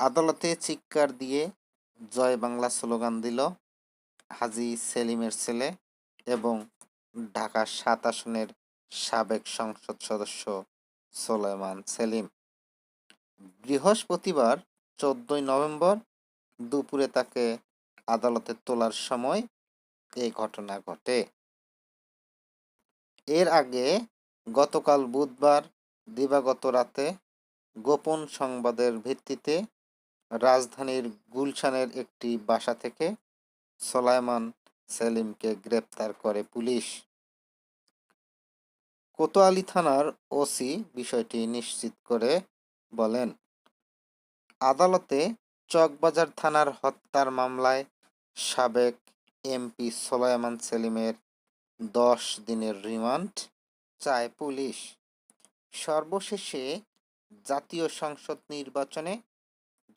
আদালতে চিৎকার দিয়ে জয় বাংলা স্লোগান দিল হাজি সেলিমের ছেলে এবং ঢাকা সাত আসনের সাবেক সংসদ সদস্য সোলেমান সেলিম। বৃহস্পতিবার চোদ্দই নভেম্বর দুপুরে তাকে আদালতে তোলার সময় এই ঘটনা ঘটে। এর আগে গতকাল বুধবার, দিবাগত রাতে গোপন সংবাদের ভিত্তিতে রাজধানীর গুলশানের একটি বাসা থেকে সোলাইমান সেলিমকে গ্রেপ্তার করে পুলিশ। কোতোয়ালি থানার ওসি বিষয়টি নিশ্চিত করে বলেন, আদালতে চকবাজার থানার হত্যার মামলায় সাবেক এমপি সোলাইমান সেলিমের দশ দিনের রিমান্ড চায় পুলিশ। সর্বশেষে জাতীয় সংসদ নির্বাচনে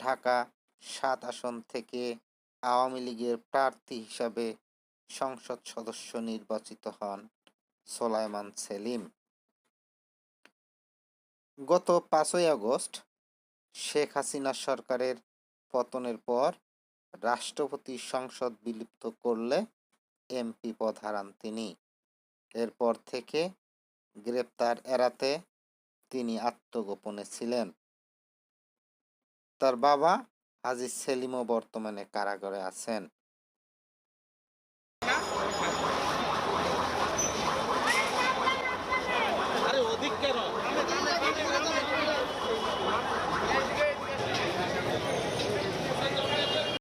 ঢাকা সাত আসন থেকে আওয়ামী লীগের প্রার্থী হিসাবে সংসদ সদস্য নির্বাচিত হন সোলাইমান সেলিম। গত পাঁচই আগস্ট শেখ হাসিনা সরকারের পতনের পর রাষ্ট্রপতি সংসদ বিলুপ্ত করলে এমপি পদ হারান তিনি। এরপর থেকে গ্রেপ্তার এড়াতে তিনি আত্মগোপনে ছিলেন। তার বাবা হাজি সেলিমও বর্তমানে কারাগারে আছেন।